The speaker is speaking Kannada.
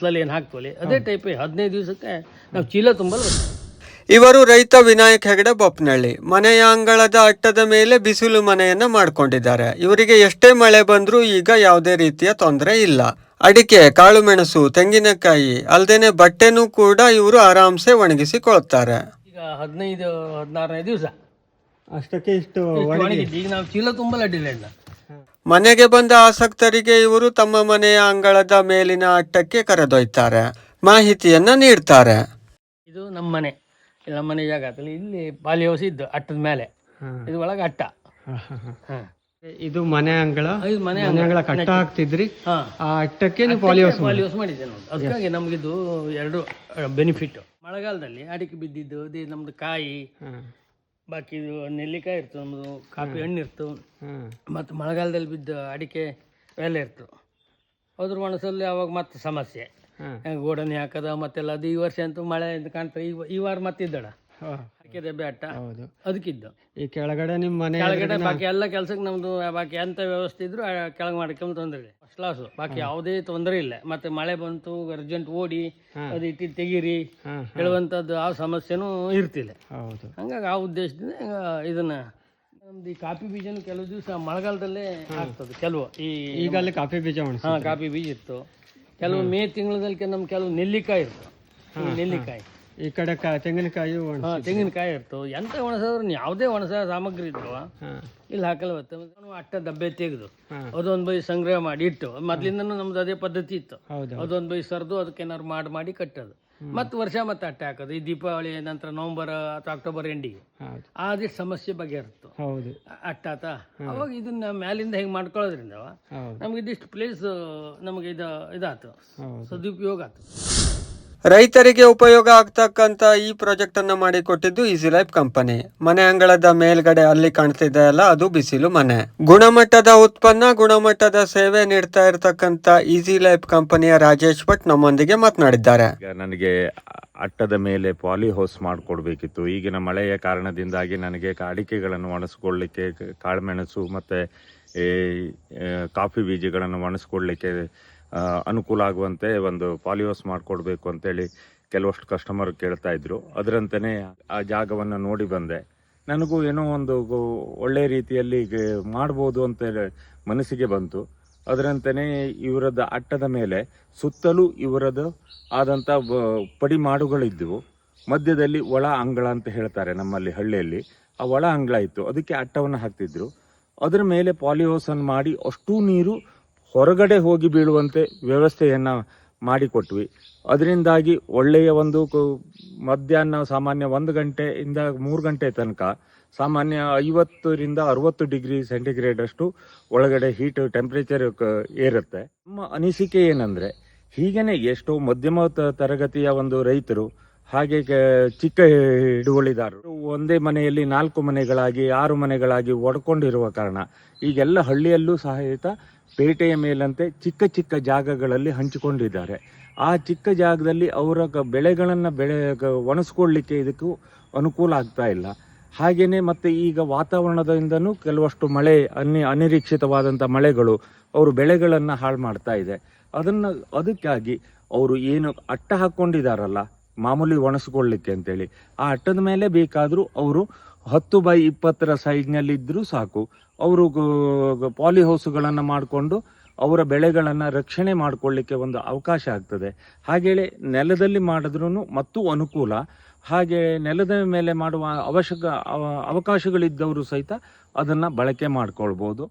ಫಸಲಲ್ಲಿ ಏನು ಹಾಕ್ತೀವಲ್ಲಿ? ಅದೇ ಟೈಪ್ ಹದಿನೈದು ದಿವಸಕ್ಕೆ ನಾವು ಚೀಲ ತುಂಬಲು ಇವರು ರೈತ ವಿನಾಯಕ್ ಹೆಗಡೆ ಬೊಪ್ಪನಹಳ್ಳಿ ಮನೆಯ ಅಂಗಳದ ಅಟ್ಟದ ಮೇಲೆ ಬಿಸಿಲು ಮನೆಯನ್ನ ಮಾಡ್ಕೊಂಡಿದ್ದಾರೆ. ಇವರಿಗೆ ಎಷ್ಟೇ ಮಳೆ ಬಂದ್ರೂ ಈಗ ಯಾವುದೇ ರೀತಿಯ ತೊಂದರೆ ಇಲ್ಲ. ಅಡಿಕೆ ಕಾಳುಮೆಣಸು ತೆಂಗಿನಕಾಯಿ ಅಲ್ದೇನೆ ಬಟ್ಟೆನೂ ಕೂಡ ಇವರು ಆರಾಮ್ಸೆ ಒಣಗಿಸಿಕೊಳ್ತಾರೆ. ಈಗ ಹದಿನೈದು ಹದಿನಾರನೇ ದಿವಸ? ಅಷ್ಟಕ್ಕೆ ಇಷ್ಟು ಈಗ ನಾವು ಚೀಲ ತುಂಬಲು ಅಡ್ಡಿಲ್ಲ ಮನೆಗೆ ಬಂದ ಆಸಕ್ತರಿಗೆ ಇವರು ತಮ್ಮ ಮನೆಯ ಅಂಗಳದ ಮೇಲಿನ ಅಟ್ಟಕ್ಕೆ ಕರೆದೊಯ್ತಾರೆ. ಮಾಹಿತಿಯನ್ನ ನೀಡ್ತಾರೆ. ಇದು ನಮ್ಮ ಮನೆ. ಇಲ್ಲಿ ನಮ್ಮ ಮನೆ ಜಾಗ. ಆತಲ್ಲ ಇಲ್ಲಿ ಬಾಲಿ ಹೌಸ್ ಇದ್ದು ಅಟ್ಟದ ಮೇಲೆ. ಇದು ಒಳಗೆ ಅಟ್ಟ. ಇದು ಮನೆ ಅಂಗಳ? ಇದು ಮನೆ ಅಂಗಳ. ಕಟ್ಟ ಹಾಕ್ತಿದ್ರಿ. ಆ ಅಟ್ಟಕ್ಕೆ ನೀವು ಪಾಲಿ ಹೌಸ್ ಮಾಡಿದ್ದೆ ನೋಡಿ ಅದಕ್ಕಾಗಿ ನಮಗಿದು ಎರಡು ಬೆನಿಫಿಟ್ ಮಳೆಗಾಲದಲ್ಲಿ ಅಡಿಕೆ ಬಿದ್ದಿದ್ದು ನಮ್ದು ಕಾಯಿ ಬಾಕಿ ಇದು ನೆಲ್ಲಿಕಾಯಿ ಇರ್ತದೆ ನಮ್ಮದು ಕಾಫಿ ಹಣ್ಣು ಇರ್ತು ಮತ್ತು ಮಳೆಗಾಲದಲ್ಲಿ ಬಿದ್ದ ಅಡಿಕೆ ಎಲ್ಲ ಇರ್ತು. ಅದ್ರ ಒಣಸಲ್ಲಿ ಅವಾಗ ಮತ್ತೆ ಸಮಸ್ಯೆ. ಗೋಡನಿ ಹಾಕದ ಮತ್ತೆಲ್ಲ ಅದು ಈ ವರ್ಷ ಅಂತೂ ಮಳೆ ಅಂತ ಕಾಣ್ತದೆ ಈ ಈ ವಾರ ಮತ್ತಿದ್ದಡ. ಹಾಕಿದೆ ಬೆಟ್ಟ ಹೌದು. ಅದಕ್ಕಿದ್ದು ಈ ಕೆಳಗಡೆ ನಿಮ್ಮ ಮನೆ ಕೆಳಗಡೆ ಬಾಕಿ ಎಲ್ಲ ಕೆಲಸಕ್ಕೆ ನಮ್ದು ಬಾಕಿ ಎಂತ ವ್ಯವಸ್ಥೆ ಇದ್ರು ಆ ಕೆಳಗೆ ಮಾಡ್ಕೊಂಡ್ ತೊಂದರೆ ಇಲ್ಲ. ಫಸ್ಟ್ ಕ್ಲಾಸ್ ಬಾಕಿ ಯಾವುದೇ ತೊಂದರೆ ಇಲ್ಲ. ಮತ್ತೆ ಮಳೆ ಬಂತು ಅರ್ಜೆಂಟ್ ಓಡಿ ಅದು ಇಟ್ಟು ತೆಗೀರಿ ಹೇಳುವಂಥದ್ದು ಆ ಸಮಸ್ಯೆನೂ ಇರ್ತಿಲ್ಲ. ಹೌದು. ಹಂಗಾಗಿ ಆ ಉದ್ದೇಶದಿಂದ ಇದನ್ನ ನಮ್ದು ಈ ಕಾಫಿ ಬೀಜನು ಕೆಲವು ದಿವಸ ಮಳೆಗಾಲದಲ್ಲೇ ಆಗ್ತದೆ. ಕೆಲವು ಈ ಈಗ ಅಲ್ಲಿ ಕಾಫಿ ಬೀಜ ಉಂಟು ಹಾ ಕಾಫಿ ಬೀಜ ಇತ್ತು. ಕೆಲವು ಮೇ ತಿಂಗಳಲ್ಲಿ ನಮ್ ಕೆಲವು ನೆಲ್ಲಿಕಾಯಿ ಇತ್ತು ಈ ನೆಲ್ಲಿಕಾಯಿ. ಈ ಕಡೆ ಕಾ ತೆಂಗಿನಕಾಯಿ ಹಾ ತೆಂಗಿನಕಾಯಿ ಇತ್ತು ಎಂತ ಒಣಸಾದ್ರು ಯಾವುದೇ ಒಣಸ ಸಾಮಗ್ರಿ ಇದ್ರು ಇಲ್ಲಿ ನಾವು ಅಟ್ಟ ಡಬ್ಬೆ ತೆಗೆದು ಅದೊಂದು ಬೈ ಸಂಗ್ರಹ ಮಾಡಿ ಇಟ್ಟು ಮೊದ್ಲಿಂದನೂ ನಮ್ದು ಅದೇ ಪದ್ಧತಿ ಇತ್ತು. ಹೌದು ಅದೊಂದು ಬೈ ಸರ್ದು ಅದಕ್ಕೆ ಏನಾದ್ರು ಮಾಡಿ ಮಾಡಿ ಕಟ್ಟೋದು. ಮತ್ತೆ ವರ್ಷ ಮತ್ತೆ ಅಟ್ಟೆ ಹಾಕೋದು. ಈ ದೀಪಾವಳಿ ನಂತರ ನವೆಂಬರ್ ಅಥವಾ ಅಕ್ಟೋಬರ್ ಎಂಡಿಗೆ. ಹೌದು. ಆದಿಷ್ಟು ಸಮಸ್ಯೆ ಬಗೆಹರಿತು. ಹೌದು. ಅಟ್ಟಾತ ಅವಾಗ ಇದನ್ನ ಮ್ಯಾಲಿಂದ ಹೆಂಗೆ ಮಾಡ್ಕೊಳ್ಳೋದ್ರಿಂದ ಹೌದು. ನಮ್ಗೆ ಇದಿಷ್ಟು ಪ್ಲೇಸ್ ನಮಗೆ ಇದು ಇದಾತು. ಹೌದು. ಸದುಪಯೋಗ ಆತು. ರೈತರಿಗೆ ಉಪಯೋಗ ಆಗ್ತಕ್ಕಂಥ ಈ ಪ್ರಾಜೆಕ್ಟ್ ಅನ್ನ ಮಾಡಿಕೊಟ್ಟಿದ್ದು ಈಸಿ ಲೈಫ್ ಕಂಪನಿ ಮನೆ ಅಂಗಳದ ಮೇಲ್ಗಡೆ ಅಲ್ಲಿ ಕಾಣ್ತಿದೆ ಅಲ್ಲ, ಅದು ಬಿಸಿಲು ಮನೆ. ಗುಣಮಟ್ಟದ ಉತ್ಪನ್ನ, ಗುಣಮಟ್ಟದ ಸೇವೆ ನೀಡ್ತಾ ಇರತಕ್ಕಂತ ಈಸಿ ಲೈಫ್ ಕಂಪನಿಯ ರಾಜೇಶ್ ಭಟ್ ನಮ್ಮೊಂದಿಗೆ ಮಾತನಾಡಿದ್ದಾರೆ. ನನಗೆ ಅಟ್ಟದ ಮೇಲೆ ಪಾಲಿ ಹೌಸ್ ಮಾಡಿಕೊಡ್ಬೇಕಿತ್ತು. ಈಗಿನ ಮಳೆಯ ಕಾರಣದಿಂದಾಗಿ ನನಗೆ ಅಡಿಕೆಗಳನ್ನು ಒಣಸ್ಕೊಳ್ಳಿಕ್ಕೆ ಕಾಳುಮೆಣಸು ಮತ್ತೆ ಕಾಫಿ ಬೀಜಗಳನ್ನು ಒಣಸ್ಕೊಳ್ಳಿಕ್ಕೆ ಅನುಕೂಲ ಆಗುವಂತೆ ಒಂದು ಪಾಲಿ ಹೌಸ್ ಮಾಡಿಕೊಡ್ಬೇಕು ಅಂತೇಳಿ ಕೆಲವಷ್ಟು ಕಸ್ಟಮರ್ ಕೇಳ್ತಾ ಇದ್ರು. ಅದರಂತೆಯೇ ಆ ಜಾಗವನ್ನು ನೋಡಿ ಬಂದೆ. ನನಗೂ ಏನೋ ಒಂದು ಒಳ್ಳೆ ರೀತಿಯಲ್ಲಿ ಮಾಡ್ಬೋದು ಅಂತ ಮನಸ್ಸಿಗೆ ಬಂತು. ಅದರಂತೆಯೇ ಇವರದ ಅಟ್ಟದ ಮೇಲೆ ಸುತ್ತಲೂ ಇವರದ್ದು ಆದಂಥ ಪಡಿಮಾಡುಗಳಿದ್ದವು ಮಧ್ಯದಲ್ಲಿ ಒಳ ಅಂಗಳ ಅಂತ ಹೇಳ್ತಾರೆ ನಮ್ಮಲ್ಲಿ ಹಳ್ಳಿಯಲ್ಲಿ. ಆ ಒಳ ಅಂಗಳ ಇತ್ತು. ಅದಕ್ಕೆ ಅಟ್ಟವನ್ನು ಹಾಕ್ತಿದ್ರು. ಅದರ ಮೇಲೆ ಪಾಲಿಹೌಸನ್ನು ಮಾಡಿ ಅಷ್ಟೂ ನೀರು ಹೊರಗಡೆ ಹೋಗಿ ಬೀಳುವಂತೆ ವ್ಯವಸ್ಥೆಯನ್ನು ಮಾಡಿಕೊಟ್ವಿ. ಅದರಿಂದಾಗಿ ಒಳ್ಳೆಯ ಒಂದು ಮಧ್ಯಾಹ್ನ ಸಾಮಾನ್ಯ ಒಂದು ಗಂಟೆಯಿಂದ ಮೂರು ಗಂಟೆ ತನಕ ಸಾಮಾನ್ಯ ಐವತ್ತರಿಂದ ಅರವತ್ತು ಡಿಗ್ರಿ ಸೆಂಟಿಗ್ರೇಡ್ ಅಷ್ಟು ಒಳಗಡೆ ಹೀಟ್ ಟೆಂಪ್ರೇಚರ್ ಏರುತ್ತೆ. ನಮ್ಮ ಅನಿಸಿಕೆ ಏನಂದ್ರೆ, ಹೀಗೇನೆ ಎಷ್ಟೋ ಮಧ್ಯಮ ತರಗತಿಯ ಒಂದು ರೈತರು, ಹಾಗೆ ಚಿಕ್ಕ ಹಿಡುವಳಿದಾರರು, ಒಂದೇ ಮನೆಯಲ್ಲಿ ನಾಲ್ಕು ಮನೆಗಳಾಗಿ, ಆರು ಮನೆಗಳಾಗಿ ಒಡ್ಕೊಂಡಿರುವ ಕಾರಣ, ಈಗೆಲ್ಲ ಹಳ್ಳಿಯಲ್ಲೂ ಸಹಿತ ಪೇಟೆಯ ಮೇಲಂತೆ ಚಿಕ್ಕ ಚಿಕ್ಕ ಜಾಗಗಳಲ್ಲಿ ಹಂಚಿಕೊಂಡಿದ್ದಾರೆ. ಆ ಚಿಕ್ಕ ಜಾಗದಲ್ಲಿ ಅವರ ಬೆಳೆಗಳನ್ನು ಬೆಳೆ ಒಣಸ್ಕೊಳ್ಳಿಕ್ಕೆ ಇದಕ್ಕೂ ಅನುಕೂಲ ಆಗ್ತಾ ಇಲ್ಲ. ಹಾಗೇ ಮತ್ತೆ ಈಗ ವಾತಾವರಣದಿಂದನೂ ಕೆಲವಷ್ಟು ಮಳೆ, ಅನಿ ಅನಿರೀಕ್ಷಿತವಾದಂಥ ಮಳೆಗಳು ಅವರು ಬೆಳೆಗಳನ್ನು ಹಾಳು ಮಾಡ್ತಾ ಇದೆ. ಅದನ್ನು, ಅದಕ್ಕಾಗಿ ಅವರು ಏನು ಅಟ್ಟ ಹಾಕೊಂಡಿದಾರಲ್ಲ ಮಾಮೂಲಿ ಒಣಸ್ಕೊಳ್ಳಿಕ್ಕೆ ಅಂತೇಳಿ. ಆ ಅಟ್ಟದ ಮೇಲೆ ಬೇಕಾದರೂ ಅವರು ಹತ್ತು ಬೈ ಇಪ್ಪತ್ತರ ಸೈಜ್ನಲ್ಲಿ ಇದ್ರೂ ಸಾಕು. ಅವರು ಪಾಲಿ ಹೌಸ್ಗಳನ್ನು ಮಾಡಿಕೊಂಡು ಅವರ ಬೆಳೆಗಳನ್ನು ರಕ್ಷಣೆ ಮಾಡಿಕೊಳ್ಳಿಕ್ಕೆ ಒಂದು ಅವಕಾಶ ಆಗ್ತದೆ. ಹಾಗೇಳಿ ನೆಲದಲ್ಲಿ ಮಾಡಿದ್ರೂ ಮತ್ತೂ ಅನುಕೂಲ. ಹಾಗೆ ನೆಲದ ಮೇಲೆ ಮಾಡುವ ಅವಶ್ಯಕ, ಅವ- ಅವಕಾಶಗಳಿದ್ದವರು ಸಹಿತ ಅದನ್ನು ಬಳಕೆ ಮಾಡ್ಕೊಳ್ಬೋದು.